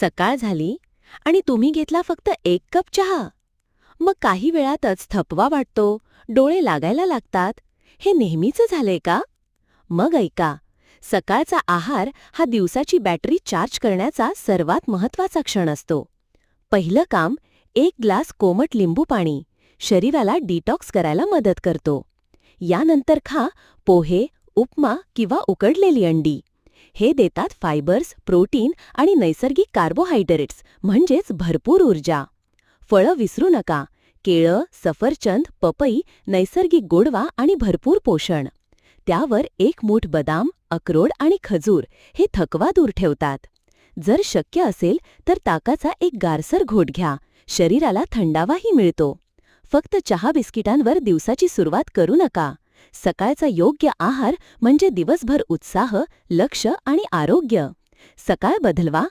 सकाळ झाली आणि तुम्ही घेतला फक्त एक कप चहा. मग काही वेळातच थपवा वाटतो डोळे लागायला लागतात. हे नेहमीचं झालंय का? मग ऐका सकाळचा आहार हा दिवसाची बॅटरी चार्ज करण्याचा सर्वात महत्त्वाचा क्षण असतो. पहिलं काम एक ग्लास कोमट लिंबू पाणी शरीराला डिटॉक्स करायला मदत करतो. यानंतर खा पोहे उपमा किंवा उकडलेली अंडी. हे देतात फायबर्स प्रोटीन आणि नैसर्गिक कार्बोहायड्रेट्स म्हणजेच भरपूर ऊर्जा. फळं विसरू नका. केळं सफरचंद पपई नैसर्गिक गोडवा आणि भरपूर पोषण. त्यावर एक मूठ बदाम अक्रोड आणि खजूर हे थकवा दूर ठेवतात. जर शक्य असेल तर ताकाचा एक गारसर घोट घ्या. शरीराला थंडावाही मिळतो. फक्त चहा बिस्किटांवर दिवसाची सुरुवात करू नका. सकाळचा योग्य आहार म्हणजे दिवसभर उत्साह लक्ष आणि आरोग्य. सकाळ बदलवा